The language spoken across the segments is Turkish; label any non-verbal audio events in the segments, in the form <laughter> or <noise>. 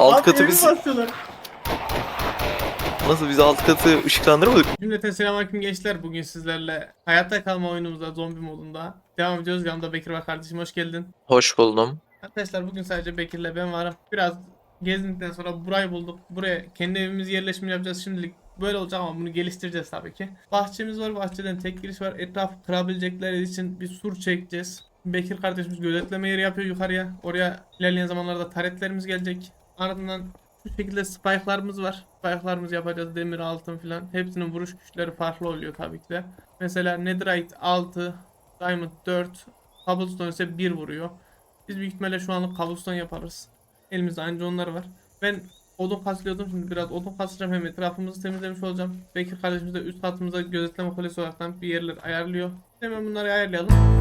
Alt katı biz nasıl biz alt katı ışıklandırmadık? Cümleten selamünaleyküm gençler. Bugün sizlerle hayatta kalma oyunumuzda zombi modunda devam ediyoruz. Yanımda Bekir var kardeşim hoş geldin. Hoş buldum. Arkadaşlar bugün sadece Bekir'le ben varım. Biraz gezdikten sonra burayı bulduk. Buraya kendi evimizi yerleşimi yapacağız. Şimdilik böyle olacak ama bunu geliştireceğiz tabii ki. Bahçemiz var. Bahçeden tek giriş var. Etrafı kırabilecekleri için bir sur çekeceğiz. Bekir kardeşimiz gözetleme yeri yapıyor yukarıya. Oraya ilerleyen zamanlarda taretlerimiz gelecek. Ardından şu şekilde spike'larımız var. Spike'larımızı yapacağız. Demir, altın filan. Hepsinin vuruş güçleri farklı oluyor tabii ki de. Mesela Netherite 6, Diamond 4, Cobblestone ise 1 vuruyor. Biz büyük ihtimalle şu anlık cobblestone yaparız. Elimizde anca onlar var. Ben odun kaslıyordum. Şimdi biraz odun kasacağım. Hem etrafımızı temizlemiş olacağım. Bekir kardeşimiz de üst katımızda gözetleme kulesi olarak bir yerler ayarlıyor. Hemen bunları ayarlayalım.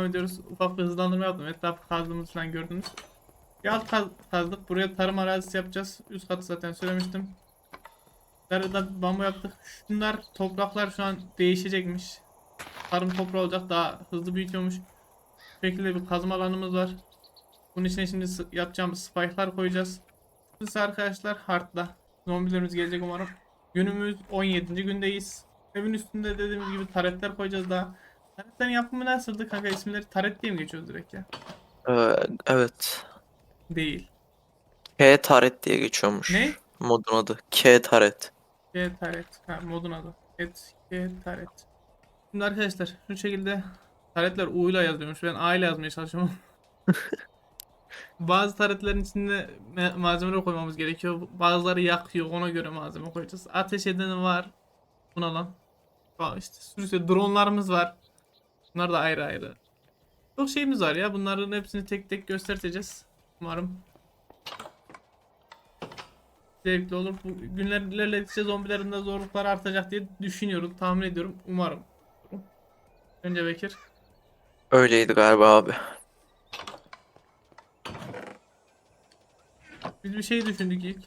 Devam ediyoruz. Ufak bir hızlandırma yaptım. Etrafı kazdığımız falan gördünüz. Bir alt kaz kazdık. Buraya tarım arazisi yapacağız. Üst katı zaten söylemiştim. Darıda bambu yaptık. Şunlar topraklar şu an değişecekmiş. Tarım toprağı olacak. Daha hızlı büyütüyormuş. Bu şekilde bir kazma alanımız var. Bunun içine şimdi yapacağımız spike'lar koyacağız. Biz arkadaşlar hardda. Zombilerimiz gelecek umarım. Günümüz 17. gündeyiz. Evin üstünde dediğimiz gibi taretler koyacağız daha. Taretlerin yapımı nasıldı kanka? İsimleri taret diye mi geçiyoruz direkt ya? Ee, evet. Değil. K taret diye geçiyormuş. Ne? Modun adı. K taret. G taret. Ha modun adı. Et G taret. Şimdi arkadaşlar şu şekilde taretler U ile yazıyormuş. Ben A ile yazmaya çalışıyorum. <laughs> Bazı taretlerin içinde me- malzemeler koymamız gerekiyor. Bazıları yakıyor. Ona göre malzeme koyacağız. Ateş edeni var. Buna lan. Bak işte sürü sürü dronlarımız var. Bunlar da ayrı ayrı. Çok şeyimiz var ya. Bunların hepsini tek tek göstereceğiz. Umarım zevkli olur. Bu günler ilerledikçe zombilerin de zorlukları artacak diye düşünüyorum. Tahmin ediyorum. Umarım. Önce Bekir. Öyleydi galiba abi. Biz bir şey düşündük ilk.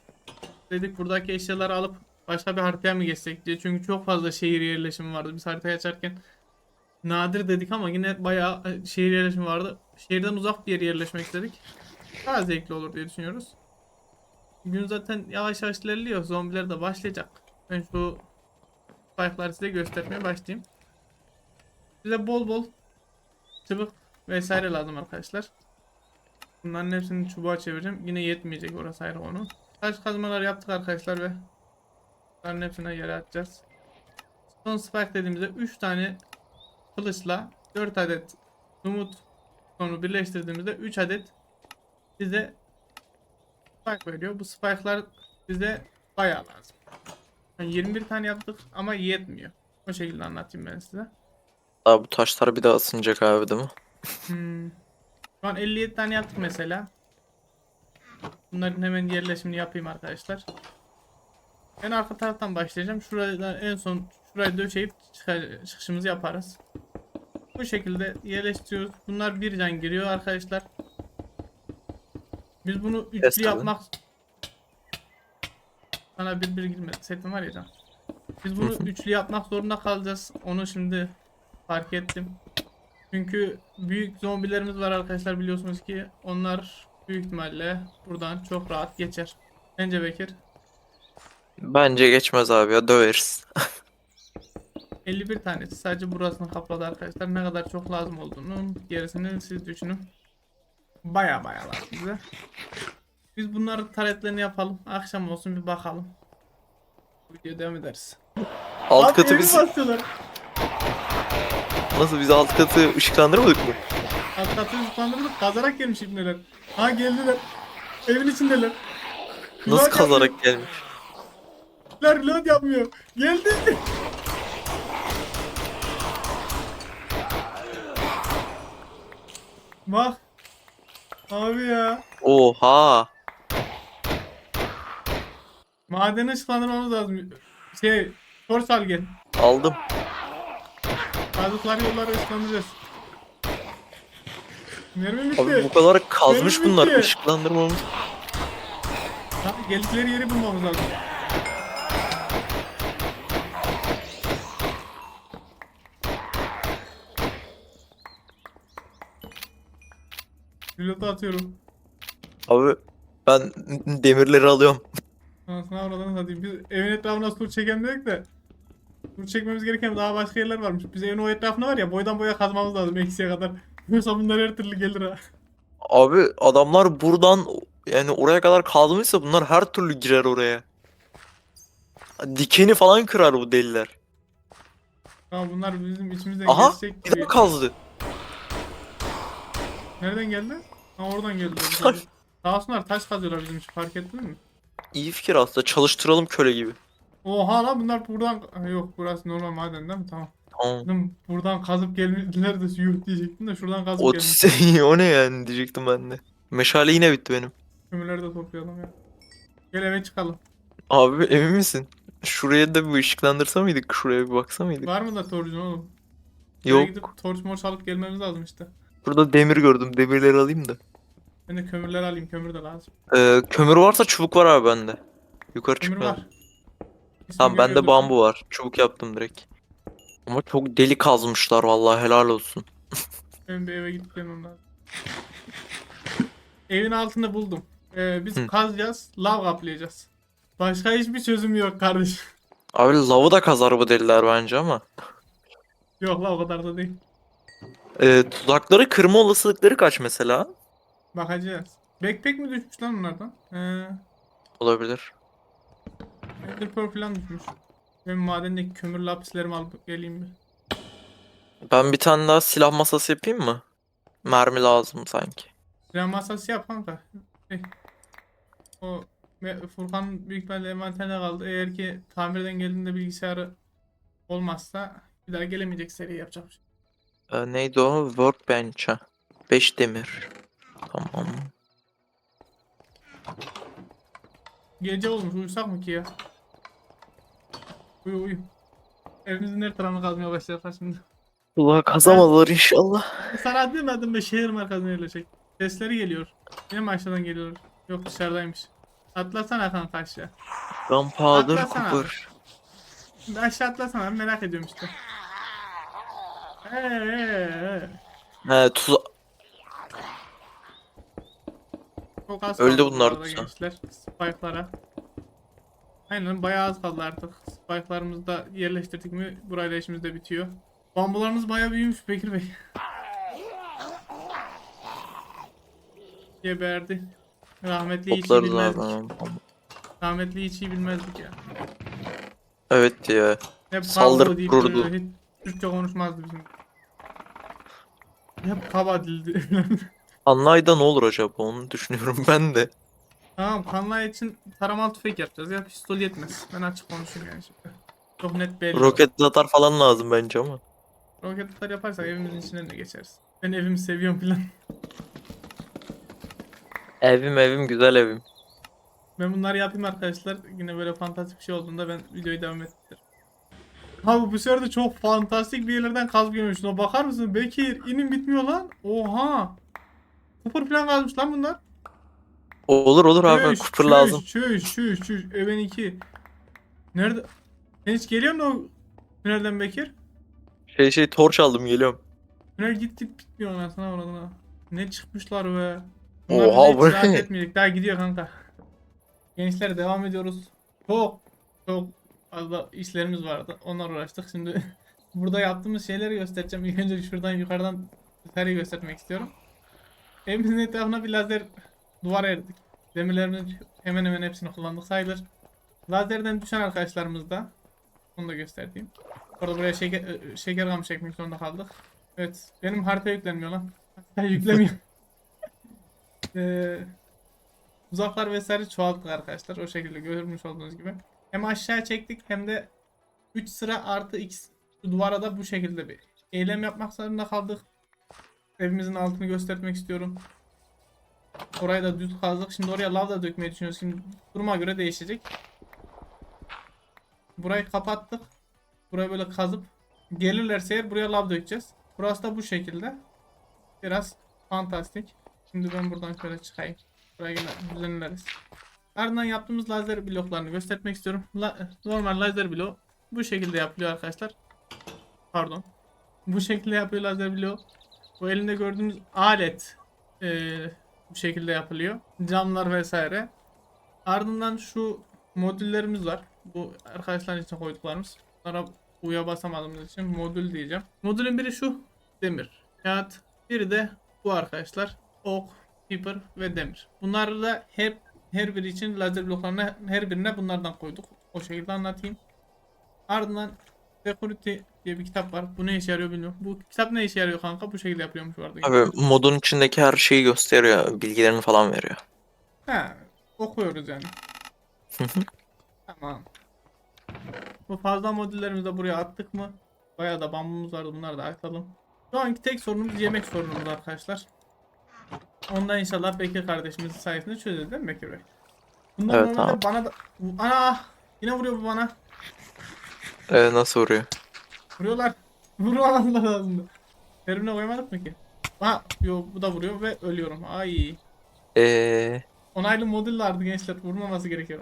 Dedik buradaki eşyaları alıp başka bir haritaya mı geçsek diye. Çünkü çok fazla şehir yerleşimi vardı. Biz haritayı açarken nadir dedik ama yine bayağı e, şehir yerleşimi vardı. Şehirden uzak bir yere yerleşmek istedik. Daha zevkli olur diye düşünüyoruz. Gün zaten yavaş yavaş ilerliyor. Zombiler de başlayacak. Ben şu spike'ları size göstermeye başlayayım. Bize bol bol çubuk vesaire lazım arkadaşlar. Bunların hepsini çubuğa çevireceğim. Yine yetmeyecek orası ayrı onu. Taş kazmalar yaptık arkadaşlar ve bunların hepsine yere atacağız. Son spike dediğimizde 3 tane kılıçla 4 adet umut sonu birleştirdiğimizde 3 adet bize spike veriyor. Bu spike'lar bize bayağı lazım. Yani 21 tane yaptık ama yetmiyor. O şekilde anlatayım ben size. Daha bu taşlar bir daha ısınacak abi değil mi? Hmm. Şu an 57 tane yaptık mesela. Bunların hemen yerleşimini yapayım arkadaşlar. Ben arka taraftan başlayacağım. Şuradan en son şurayı döşeyip çıkışımızı yaparız. Bu şekilde yerleştiriyoruz. Bunlar bir can giriyor arkadaşlar. Biz bunu üçlü tabii. yapmak Sana bir bir girmedi. Setim var ya can. Biz bunu <laughs> üçlü yapmak zorunda kalacağız. Onu şimdi fark ettim. Çünkü büyük zombilerimiz var arkadaşlar biliyorsunuz ki onlar büyük ihtimalle buradan çok rahat geçer. Bence Bekir. Bence geçmez abi ya döveriz. <laughs> 51 tanesi sadece burasını kapladı arkadaşlar. Ne kadar çok lazım olduğunu gerisini siz düşünün. Baya baya lazım bize. Biz bunların taretlerini yapalım. Akşam olsun bir bakalım. Bu Videoya devam ederiz. Alt Abi katı biz basıyorlar. nasıl biz alt katı ışıklandırmadık mı? Alt katı ıslandırdık. Kazarak gelmiş ibneler. Ha geldiler. Evin içindeler. Nasıl Reload kazarak gelmiş? yapmıyor. Reload yapmıyor. Geldi. Bak. Abi ya. Oha. Madeni ışıklandırmamız lazım. Şey, torç al gel. Aldım. Kazıkları yolları ışıklandıracağız. Mermi bitti. Abi bu kadar kazmış Benim bunlar bitti. ışıklandırmamız. Abi geldikleri yeri bulmamız lazım. Reload'u atıyorum. Abi ben demirleri alıyorum. Anasını avradını satayım. Biz evin etrafına sur çeken dedik de. Sur çekmemiz gereken daha başka yerler varmış. Biz evin o etrafına var ya boydan boya kazmamız lazım eksiye kadar. <laughs> Yoksa bunlar her türlü gelir ha. Abi adamlar buradan yani oraya kadar kazmışsa bunlar her türlü girer oraya. Dikeni falan kırar bu deliler. Tamam bunlar bizim içimizden Aha geçecek bir gibi. de kazdı. Nereden geldi? Ha oradan geldi. Taş. Sağ olsunlar taş kazıyorlar bizim için fark ettin mi? İyi fikir aslında çalıştıralım köle gibi. Oha lan bunlar buradan... Yok burası normal maden değil mi? Tamam. Tamam. Dedim, buradan kazıp gelmişler de yuh diyecektim de şuradan kazıp O, gelmiş. <laughs> o ne yani diyecektim ben de. Meşale yine bitti benim. Kömürleri de toplayalım ya. Gel eve çıkalım. Abi emin misin? Şuraya da bir ışıklandırsa mıydık? Şuraya bir baksa mıydık? Var mı da torcun oğlum? Yok. gidip torç morç alıp gelmemiz lazım işte. Burada demir gördüm. Demirleri alayım da. Ben de kömürler alayım. Kömür de lazım. Ee, kömür varsa çubuk var abi bende. Yukarı Kömür çıkmayalım. var. Tamam bende bambu var. Çubuk yaptım direkt. Ama çok deli kazmışlar vallahi helal olsun. <laughs> Ben bir eve gidip gelmem lazım. <laughs> Evin altında buldum. Ee, biz Hı. kazacağız. Lav kaplayacağız. Başka hiçbir çözüm yok kardeşim. Abi lavı da kazar bu deliler bence ama. yok la o kadar da değil. Ee, tuzakları kırma olasılıkları kaç mesela? Bakacağız. Backpack mi düşmüş lan onlardan? Ee, Olabilir. Ender Pearl falan düşmüş. Ben madendeki kömür lapislerimi alıp geleyim bir. Ben bir tane daha silah masası yapayım mı? Mermi lazım sanki. Silah masası yap kanka. Eh. O Me- Furkan büyük ihtimalle envanterde kaldı. Eğer ki tamirden geldiğinde bilgisayarı olmazsa bir daha gelemeyecek seri yapacağım. Ee, neydi o? Workbench'a. 5 demir. Tamam. Gece olmuş uyusak mı ki ya? Uyu uyu. Evimizin her tarafını kazmaya başlayacaklar şimdi. Ulan kazamadılar inşallah. Sana demedim mi şehir merkezine yerleşecek. Sesleri geliyor. Yine mi aşağıdan geliyor? Yok dışarıdaymış. Atlasana kanka aşağı. Gunpowder Atlasana. Cooper. Aşağı atlasana merak ediyorum işte. He tuz Çok az Öldü kaldı bunlar bu arada tuza. gençler. Spike'lara. Aynen bayağı az kaldı artık. Spike'larımızı da yerleştirdik mi burayla işimiz de bitiyor. Bambularımız bayağı büyümüş Bekir Bey. Geberdi. Rahmetli hiç iyi toplarız abi. bilmezdik. Rahmetli hiç iyi bilmezdik ya. Evet ya. Hep deyip dururdu. duruyor, Hiç Türkçe konuşmazdı bizim. Hep kaba dildi. Anlayda ne olur acaba onu düşünüyorum <laughs> ben de. tamam kanlay için taramalı tüfek yapacağız ya pistol yetmez. Ben açık konuşayım yani şimdi. Çok net belli. Roket atar falan lazım bence ama. Roket atar yaparsak evimizin içinden de geçeriz. Ben evimi seviyorum filan. Evim evim güzel evim. Ben bunları yapayım arkadaşlar. Yine böyle fantastik bir şey olduğunda ben videoyu devam ettiririm. Abi bu sefer de çok fantastik bir yerlerden kazıp gelmiş. Şuna bakar mısın? Bekir inin bitmiyor lan. Oha. Kupur falan kazmış lan bunlar. Olur olur abi Çüş, kupır çüş, lazım. Çüş çüş çüş. Even 2. Nerede? Sen hiç geliyor mu o tünelden Bekir? Şey şey torç aldım geliyorum. Tünel git git bitmiyor anasına uğradına. Ne çıkmışlar be. Oha, bize bu ne? Daha gidiyor kanka. Gençler devam ediyoruz. Çok çok fazla işlerimiz vardı. Onlar uğraştık. Şimdi <laughs> burada yaptığımız şeyleri göstereceğim. İlk önce şuradan yukarıdan yukarıyı göstermek istiyorum. Evimizin etrafına bir lazer duvar erdik. Demirlerimizin hemen hemen hepsini kullandık sayılır. Lazerden düşen arkadaşlarımız da onu da göstereyim. Orada buraya şeker, e, şeker kamışı çekmek zorunda kaldık. Evet. Benim harita yüklenmiyor lan. <laughs> Harita yüklemiyor. <laughs> Ee, uzaklar vesaire çoğalttık arkadaşlar. O şekilde görmüş olduğunuz gibi. Hem aşağı çektik hem de 3 sıra artı x duvara da bu şekilde bir eylem yapmak zorunda kaldık. Evimizin altını göstermek istiyorum. Orayı da düz kazdık. Şimdi oraya lav da dökmeyi düşünüyoruz. Şimdi duruma göre değişecek. Burayı kapattık. Burayı böyle kazıp gelirlerse eğer buraya lav dökeceğiz. Burası da bu şekilde. Biraz fantastik. Şimdi ben buradan şöyle çıkayım. Buraya yine düzenleriz. Ardından yaptığımız lazer bloklarını göstermek istiyorum. La- normal lazer blok bu şekilde yapılıyor arkadaşlar. Pardon. Bu şekilde yapıyor lazer blok. Bu elinde gördüğünüz alet eee, bu şekilde yapılıyor. Camlar vesaire. Ardından şu modüllerimiz var. Bu arkadaşlar için koyduklarımız. Bunlara uya basamadığımız için modül diyeceğim. Modülün biri şu. Demir. Kağıt. Biri de bu arkadaşlar. Ok, Piper ve demir. Bunları da hep her biri için lazer bloklarına her birine bunlardan koyduk. O şekilde anlatayım. Ardından Security diye bir kitap var. Bu ne işe yarıyor bilmiyorum. Bu kitap ne işe yarıyor kanka? Bu şekilde yapılıyormuş bu arada. Abi modun içindeki her şeyi gösteriyor. Bilgilerini falan veriyor. He, okuyoruz yani. <laughs> tamam. Bu fazla modüllerimizi de buraya attık mı? Bayağı da bambumuz vardı bunları da atalım. Şu anki tek sorunumuz yemek sorunumuz arkadaşlar. Ondan inşallah Bekir kardeşimizin sayesinde çözeceğiz değil mi Bekir Bey? Bunlar Evet, normalde bana da... Ana! Yine vuruyor bu bana. Ee, nasıl vuruyor? Vuruyorlar. <laughs> Vuruyorlar lazım. Terimine koymadık mı ki? Ha, yok bu da vuruyor ve ölüyorum. Ay. Ee, Onaylı modül vardı gençler. Vurmaması gerekiyor.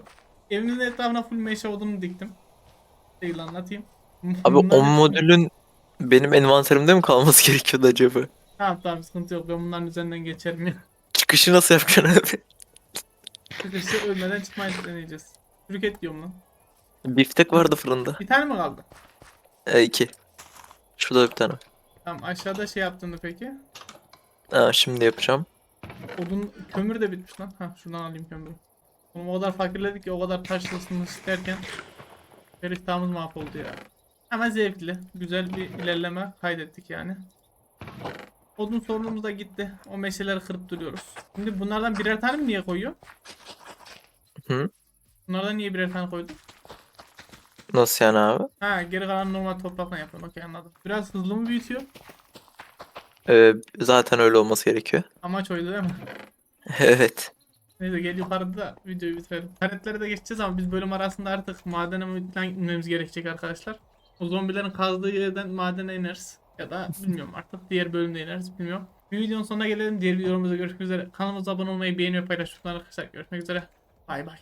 Evimizin etrafına full meşe odunu diktim. Değil anlatayım. abi Bunlar o modülün benim envanterimde mi kalması <laughs> gerekiyordu acaba? Tamam tamam sıkıntı yok. Ben bunların üzerinden geçerim ya. Çıkışı nasıl yapacaksın abi? Sıkıştı ölmeden çıkmayı deneyeceğiz. Türk diyorum lan. Biftek vardı fırında. Bir tane mi kaldı? Ee, iki. Şurada bir tane. Tamam aşağıda şey yaptığında peki. Ha, şimdi yapacağım. Odun kömür de bitmiş lan. Ha şuradan alayım kömürü. Oğlum o kadar fakirledik ki o kadar taşlısını isterken iştahımız mahvoldu ya. Ama zevkli. Güzel bir ilerleme kaydettik yani. Odun sorunumuz da gitti. O meşeleri kırıp duruyoruz. Şimdi bunlardan birer tane mi niye koyuyor? Hı? Bunlardan niye birer tane koydun? Nasıl yani abi? Ha geri kalan normal toprakla yapıyorum. Okey anladım. Biraz hızlı mı büyütüyor? Ee, zaten öyle olması gerekiyor. Amaç oydu değil mi? <laughs> evet. Neyse gel yukarıda da videoyu bitirelim. Tanetlere de geçeceğiz ama biz bölüm arasında artık madene inmemiz gerekecek arkadaşlar. O zombilerin kazdığı yerden madene ineriz. Ya da bilmiyorum artık diğer bölümde ineriz bilmiyorum. Bir videonun sonuna gelelim. Diğer videolarımızda görüşmek üzere. Kanalımıza abone olmayı, beğeni ve paylaşmayı unutmayın arkadaşlar. Görüşmek üzere. Bay bay.